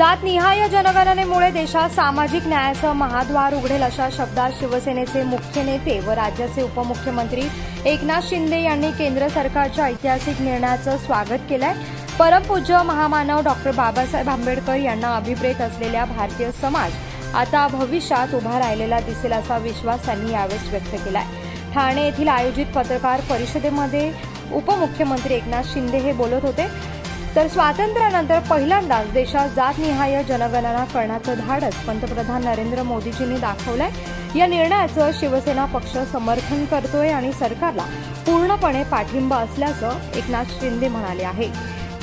जातनिहाय जनगणनेमुळे देशात सामाजिक न्यायाचं महाद्वार उघडेल अशा शब्दात शिवसेनेचे मुख्य नेते व राज्याचे उपमुख्यमंत्री एकनाथ शिंदे यांनी केंद्र सरकारच्या ऐतिहासिक निर्णयाचं स्वागत केलंय. परमपूज्य महामानव डॉक्टर बाबासाहेब आंबेडकर यांना अभिप्रेत असलेल्या भारतीय समाज आता भविष्यात उभा राहिलेला दिसेल असा विश्वास त्यांनी यावेळेस व्यक्त केलाय. ठाणे येथील आयोजित पत्रकार परिषदेमध्ये उपमुख्यमंत्री एकनाथ शिंदे हे बोलत होते. तर स्वातंत्र्यानंतर पहिल्यांदाच देशात जातनिहाय जनगणना करण्याचं धाडस पंतप्रधान नरेंद्र मोदीजींनी दाखवलंय. या निर्णयाचं शिवसेना पक्ष समर्थन करतोय आणि सरकारला पूर्णपणे पाठिंबा असल्याचं एकनाथ शिंदे म्हणाले आहे.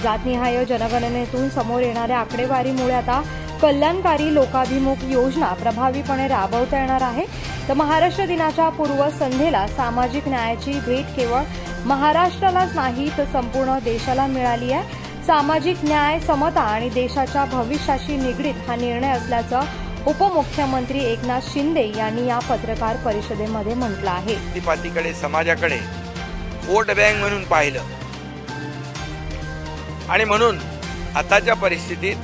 जातनिहाय जनगणनेतून समोर येणाऱ्या आकडेवारीमुळे आता कल्याणकारी लोकाभिमुख योजना प्रभावीपणे राबवता येणार आहे. तर महाराष्ट्र दिनाच्या पूर्वसंध्येला सामाजिक न्यायाची भेट केवळ महाराष्ट्रालाच नाही तर संपूर्ण देशाला मिळाली आहे. सामाजिक न्याय समता आणि देशाच्या भविष्याशी निगडीत हा निर्णय असल्याचं उपमुख्यमंत्री एकनाथ शिंदे यांनी या पत्रकार परिषदेमध्ये म्हटलं आहे. जातीपातीकडे समाजाकडे वोट बँक म्हणून पाहिलं. आणि म्हणून आताच्या परिस्थितीत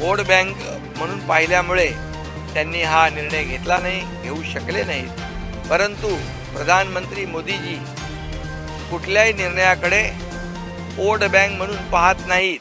वोट बँक म्हणून पाहिल्यामुळे त्यांनी हा निर्णय घेतला नाही घेऊ शकले नाहीत परंतु प्रधानमंत्री मोदीजी कुठल्याही निर्णयाकडे वोट बँक म्हणून पाहत नाहीत.